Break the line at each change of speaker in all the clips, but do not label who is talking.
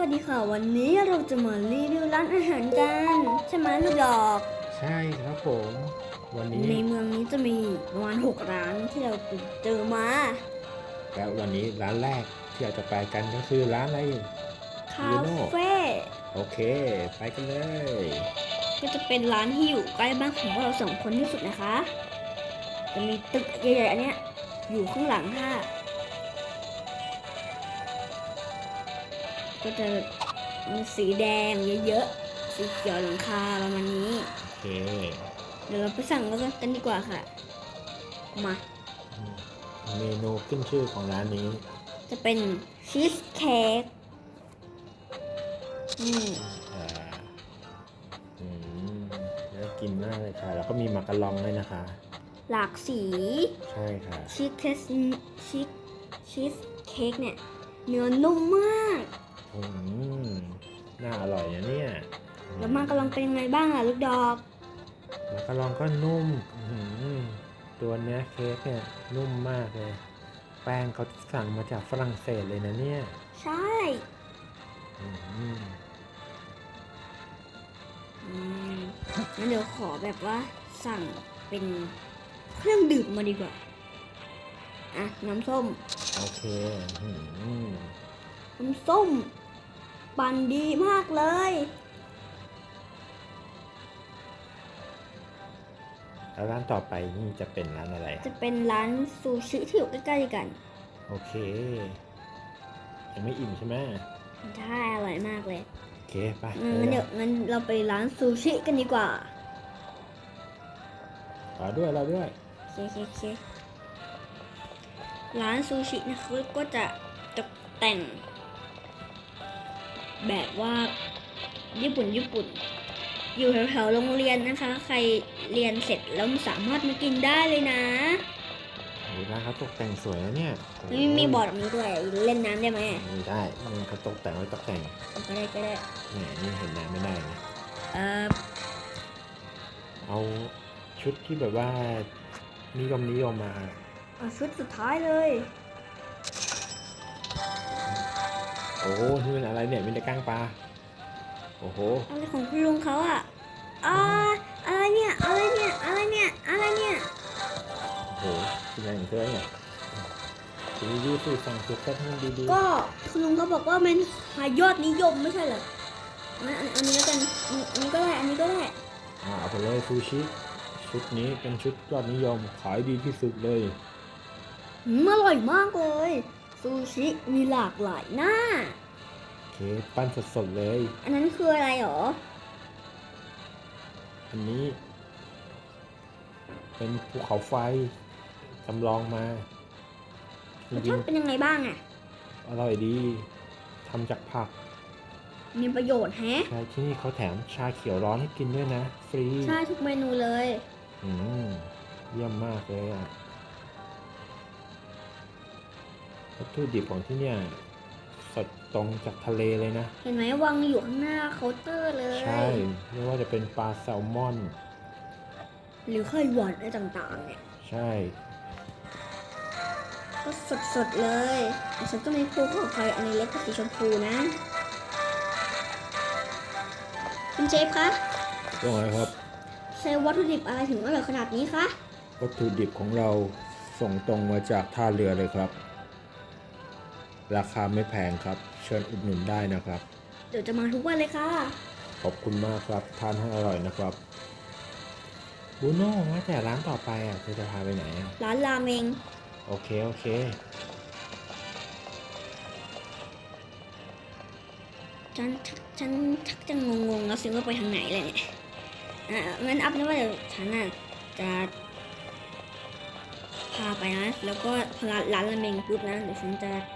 วัสดีค่ะวันนี้เราจะมารีวิวร้านอาหารกันใช่ไหมลูกดอก
ใช่ครับผม วันนี้
ในเมืองนี้จะมีประมาณหกร้านที่เราไปเจอมา
แล้ววันนี้ร้านแรกที่เราจะไปกันก็คือร้านอะไร
คา
ยูโน่
เฟ่
โอเค ไปกันเลย
ก็จะเป็นร้านที่อยู่ใกล้บ้านของพวกเราสองคนที่สุดนะคะ จะมีตึกใหญ่ๆอันเนี้ยอยู่ข้างหลังค่ะ ก็จะมีสีแดงเยอะๆ สีเขียวหลังคาประมาณนี้
โอเค
เดี๋ยวเราไปสั่งกันดีกว่าค่ะ มา
เมนูขึ้นชื่อของร้านนี้
จะเป็นชีสเค้กนี่
อ่าอืมน่ากินมากเลยค่ะ แล้วก็มีมักกะลองด้วยนะคะ
หลากสี
ใช่ค่ะ
ชีสเค้กชีสชีสเค้กเนี่ยเนื้อนุ่มมาก
อืมน่าอร่อยนะเนี่ย
แล้วมันกำลังเป็นยังไงบ้างล่ะลูกดอก
มักกะลองก็นุ่มอื้อหือตัวเนื้อเค้กเนี่ยนุ่มมากเลย แป้งเขาสั่งมาจากฝรั่งเศสเลยนะเนี่ย
ใช่
อืม
อืมงั้นเดี๋ยวขอแบบว่าสั่งเป็นเครื่องดื่มมาดีกว่า อะ น้ำส้ม
โอเคอืม
น้ำส้ม ปั่นดีมากเลย
แล้วร้านต่อไปนี่จะเป็นร้านอะไร
จะเป็นร้านซูชิที่อยู่ใกล้ๆกัน
โอเคยังไม่อิ่มใช่ไหม
ใช่อร่อยมากเลย
โอเคไป
งั้นเดี๋ยวงั้นเราไปร้านซูชิกันดีกว่า
รอด้วยรอด้วย
โอเคโอเคโอเคร้านซูชินะคะก็จะตกแต่ง แบบว่าญี่ปุ่นญี่ปุ่น อยู่แถวๆโรงเรียนนะคะ ใครเรียนเสร็จแล้วสามารถมากินได้เลยนะ
โอ้ยร้านเขาตกแต่งสวยนะเนี่ยโอ้
มีมีบอร์ดแบบนี้ด้วยเล่นน้ำได้ไหม
ไม่ได้มันเขาตกแต่งไว้ตกแต่ง
ก็ได้ก็ได้
แหมนี่เห็นน้ำไม่ได้นะ
เอ่อ
เอาชุดที่แบบว่านิยมนิยมมา
เอาชุดสุดท้ายเลย
อ้โหนี่เป็นอะไรเนี่ยมีแต่ก้างปลาโอ้โห
อะไรของคุณลุงเขาอะอ่าอะไรเนี่ยอะไรเนี่ยอะไรเนี่ยอะไรเนี่ย
โอ้โหเป็นอะไรของเธอเนี่ยดูดีๆสิสั่งชุดแค่ทั้งดีๆ
ก็คุณลุงเขาบอกว่ามันหายอดนิยมไม่ใช่เหรองั้นอันอันนี้แล้วกันอันอันนี้ก็ได้อันนี้ก็ได้
อ่าเอาไปเลยซูชิชุดนี้เป็นชุดยอดนิยมขายดีที่สุดเลย
อืมอร่อยมากเลย ซูชิมีหลากหลายหน้า
โอเค ปั้นสดๆเลย
อันนั้นคืออะไรหรอ
อันนี้ เป็นภูเขาไฟจำลองมาจ
รส
ริ
ชางติเป็นยังไงบ้างอะ
ๆอร่อยดีทำจากผัก
มีประโยชน์แฮะ
ใช่ที่นี่เขาแถมชาเขียวร้อนให้กินด้วยนะ ฟรี
ใช่ทุกเมนูเลย
อืม เยี่ยมมากเลยอะ วัตถุดิบของที่เนี่ยสดตรงจากทะเลเลยนะ
เห็นไหมวางอยู่ข้างหน้าเคาน์เตอร์เลย
ใช่ไม่ว่าจะเป็นปลาแซลมอน
หรือไข่หวานอะไรต่างๆเนี่ย
ใช่
ก็สดๆเลยอันฉันก็มีภูเขาไฟอันนี้เล็กกับสีชมพูนะ คุณเชฟคะ
ว่าไงครับ
ใช้วัตถุดิบอะไรถึงอร่อยขนาดนี้คะ
วัตถุดิบของเราส่งตรงมาจากท่าเรือเลยครับ ราคาไม่แพงครับ เชิญอุดหนุนได้นะครับ
เดี๋ยวจะมาทุกวันเลยค่ะ
ขอบคุณมากครับ ทานให้อร่อยนะครับบูโน่ว่าแต่ร้านต่อไปอะเธอจะพาไปไหนอะ
ร้านราเมง
โอเค โอเค
ฉันชักฉันชักจะงงๆแล้วสิว่าไปทางไหนเลยเนี่ยอะงั้นอัพนะว่าเดี๋ยวฉันน่ะจะพาไปนะ แล้วก็พอร้านร้านราเมงปุ๊บนะเดี๋ยวฉันจะใ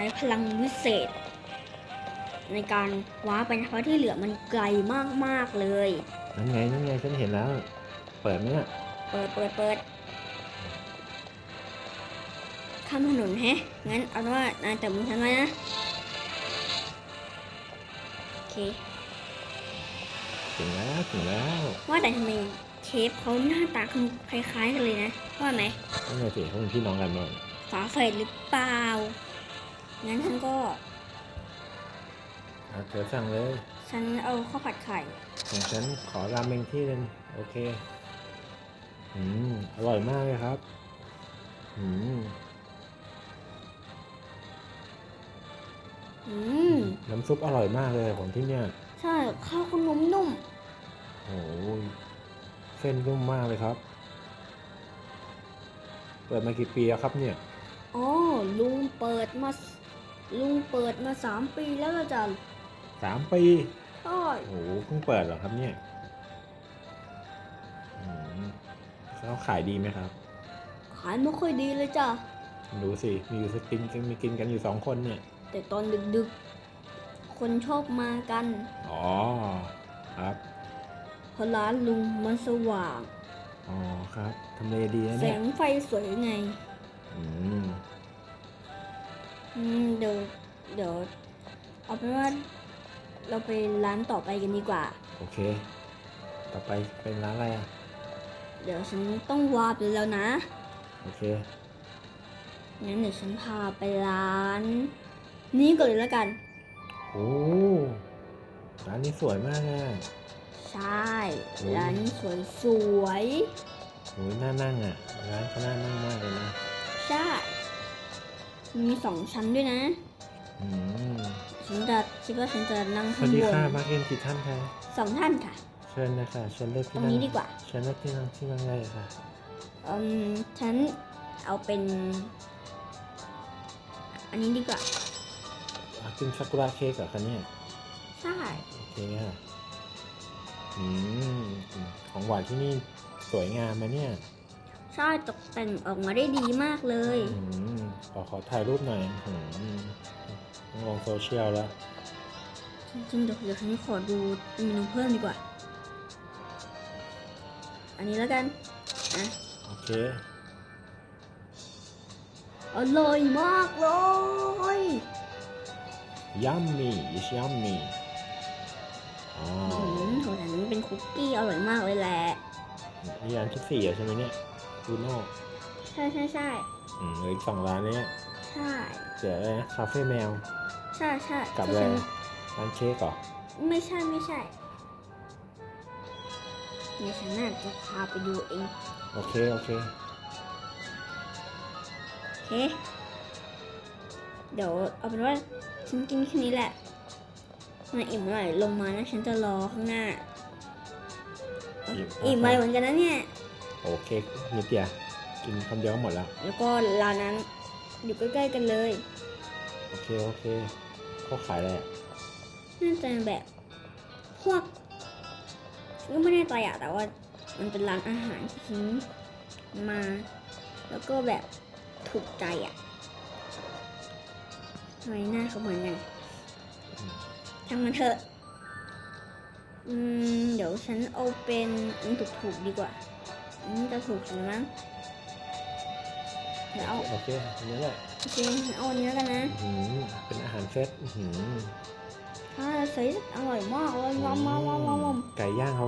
ช้พลังวิเศษ ในการว้าไปนะเพราะที่เหลือมันไกลมากๆเลย
นั่นไงนั่นไงฉันเห็นแล้ว เปิดไหมเนี่ย
เปิดเปิดเปิดข้ามถนนแฮะ งั้นเอาเป็นว่านายจับมือฉันไว้นะ โอเค
ถึงแล้วถึงแล้ว
ว่าแต่ทำไมเชฟเขาหน้าตาคล้ายๆกันเลยนะ ว่าไหม
นั่นไงสิเขาเป็นพี่น้องกันมั้ง
ฝาแฝดหรือเปล่า งั้นฉันก็
อะเธอสั่งเลย
ฉันเอาข้าวผัดไข่
ของฉันขอราเมงที่หนึงโอเค อืม อร่อยมากเลยครับ อืม
อืม
น้ำซุปอร่อยมากเลยของที่เนี่ย
ใช่ ข้าวขนมนุ่ม
โอ้ยเส้นนุ่มมากเลยครับ เปิดมากี่ปีแล้วครับเนี่ย
อ๋อ ลุงเปิดมา ลุงเปิดมาสามปีแล้วละจ้ะ
สามปี
ใช่
โอ้โหเพิ่งเปิดเหรอครับเนี่ยอืมแล้วขายดีไหมครับ
ขายไม่ค่อยดีเลยจ้ะ
ดูสิ มีอยู่สกินกันมีกินกันอยู่สองคนเนี่ย
แต่ตอนดึกๆ คนชอบมากัน
อ๋อ ครับ
เพราะร้านลุงมันสว่าง
อ๋อ ครับ ทำเลดีนะ
แส
เนี่ย
งไฟสวยไง
อืม
อืมเดี๋ยวเดี๋ยวเอาเป็นว่าเราไปร้านต่อไปกันดีกว่า
โอเค ต่อไปเป็นร้านอะไรอะ
เดี๋ยวฉันต้องวาร์ปแล้วนะ
โอเค
งั้นเดี๋ยวฉันพาไปร้าน นี้ก่อนเลยแล้วกัน
โอ้ร้านนี้สวยมากเลยอะ
ใช่
โอ้
ร้านนี้สวยสวย
โอ้ยน่านั่งอะ ร้านก็น่านั่งมากเลยนะ
ๆใช่ มีสองชั้นด้วยนะ
อืม
ฉันจะคิดว่าฉันจะนั่ง
ส
ข้า
วั
ง
สดี
บน
ค่ะมาเรียนกี่ท่านคะ
สองท่านค่ะ
เชิญเลยค่ะเชิญเลือก
ตร
ที่
ง
นั่ง
นี้ดีกว่า
เชิญเลือกที่นั่งที่นั่งได้เลยค่ะ
อืมฉันเอาเป็น อันนี้ดีกว่า
อะกินซากุระเค้กเหรอคะเนี่ย
ใช่
โอเคค่ะอืมของหวานที่นี่สวยงามไหมเนี่ย
ใช่ตกแต่งออกมาได้ดีมากเลย
อืมขอขอถ่ายรูปหน่อยอืมต้องลงโซเชียลแล้ว
จริงๆเดี๋ยวเดี๋ยวฉันขอดูเมนูเพิ่มดีกว่า อันนี้แล้วกันอะ
โอเค
อร่อยมากเลย
ยัมมี่ยิชยัมมี่อ๋อ
อืมของฉันเป็นคุกกี้อร่อยมากเลยแหละ
นี่ร้านที่สี่อะใช่ไหมเนี่ย บูโน่
ใช่ใช่ใช่
อืมเหลืออีกสองร้านเนี่ย
ใช่
เดี๋ยวอะไรนะคาเฟ่แมว
ใช่ใช่
กับ
ที่
อะไร
ฉัน
ร้านเค้กเหรอ
ไม่ใช่ไม่ใช่เดี๋ยวฉันน่าจะพาไปดูเอง
โอเคโอเค
โอเคเดี๋ยวเอาเป็นว่าฉันกินแค่นี้แหละมาอิ่มเมื่อไหร่ลงมานะฉันจะรอข้างหน้า
อิ่ม
อิ่มไปเหมือนกันนะเนี่ย
โอเคนิดเดียวกินคำเดียวก็หมดแล้ว
แล้วก็ร้านนั้นอยู่ใกล้ๆกันเลย
โอเคโอเคเขาขายอะไรอะ
น่าจะแบบพวกฉันก็ไม่แน่ใจอะแต่ว่ามันเป็นร้านอาหารที่ฉันมา แล้วก็แบบถูกใจอะทำไมหน้าเขาเหมือนกัน
อืม
ช่างมันเถอะ อืม เดี๋ยวฉันเอาเป็นอันถูกๆดีกว่าอั นนี้จะถูกสุดมั้งเดี๋ยวเอา
โอเคอันนี้แหละ
โอเคฉันเอาอันนี้แล้วกันนะ
อื้อหือเป็นอาหารเซตอื้อหือ
ถ้าใส่อร่อยมากเลยว้าวว้าวว้าวว้าว
ไก่ย่างเขา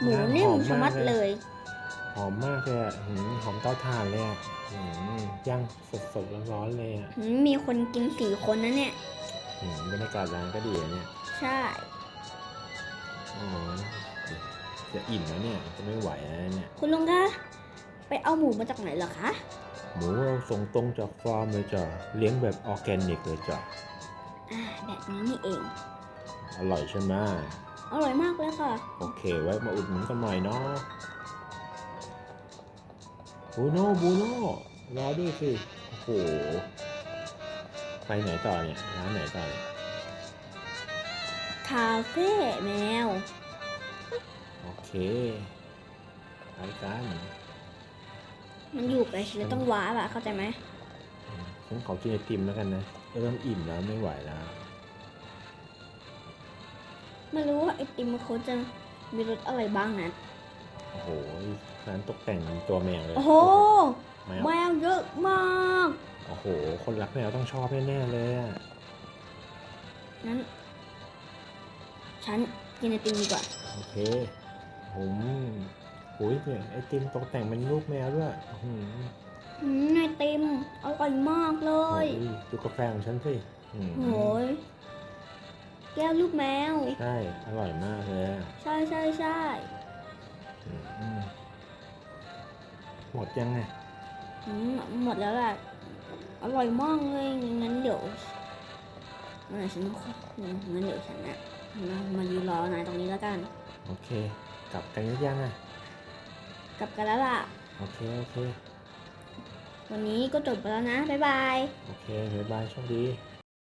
หมู
ย่าง
นิ่ม
หอ
ชะมัดา
ก
เลย
หอมมากเลยอะอื้อหือหอมเตาถ่านเลยอะอื้อหือย่างสดๆร้อนๆเลยอะ
อืมมีคนกินสี่คนนะเนี่ย
อื้อหือบรรยากาศร้านก็ดีอะเนี่ย
ใช่
อ๋อ จะอิ่มแล้วเนี่ย จะไม่ไหวแล้วเนี่ย
คุณลุงคะ ไปเอาหมูมาจากไหนเหรอคะ
หมูเราส่งตรงจากฟาร์มเลยจ้ะ เลี้ยงแบบออร์แกนิกเลยจ้ะ
อ่า แบบนี้นี่เอง
อร่อยใช่ไหม
อร่อยมากเลยค่ะ
โอเค ไว้มาอุดหนุนกันหน่อยเนาะบูโน่บูโน่รอด้วยสิ โอ้โห ไปไหนต่อเนี่ย ร้านไหนต่อเนี่ย
คาเฟ่แมว
โอเคไปกัน
มันอยู่ไกลฉันเลยต้องว้าบอะเข้าใจไหม
อืมฉันขอกินไอติมแล้วกันนะเริ่มอิ่มแล้วไม่ไหวแล้ว
ไม่รู้ว่าไอติมเขาจะมีรสอะไรบ้างนะ
โอ้โหร้านตกแต่งเป็นตัวแมวเลย
โอ้โห
แมว
แมวเยอะมาก
โอ้โห คนรักแมวต้องชอบแน่ๆเลยอะ
นั้น ฉันกินไอติมดีกว่า
โอเค ผมโอ้ยเนี่ยไอติมตกแต่งเป็นรูปแมวด้วยอื้อหือ
อืมไอติมอร่อยมากเล
โอ้
ย
ยดูกาแฟของฉันสิอื้อ
โห
หือย
แก้วลูกแมว
ใช่ อร่อยมากเลยอะ
ใช่ใช่ใช่
อืมหมดยังไง
อืมหมดแล้วแหละอร่อยมากเลยงั้นเดี๋ยวงั้นฉันงั้นเดี๋ยวฉันอะมามายืนรอนายตรงนี้แล้วกัน
โอเค กลับกันหรือยังอะ
กลับกันแล้วล่ะ
โอเคโอเค
วันนี้ก็จบไปแล้วนะ บ๊ายบาย
โอเคบ๊ายบายโชคดี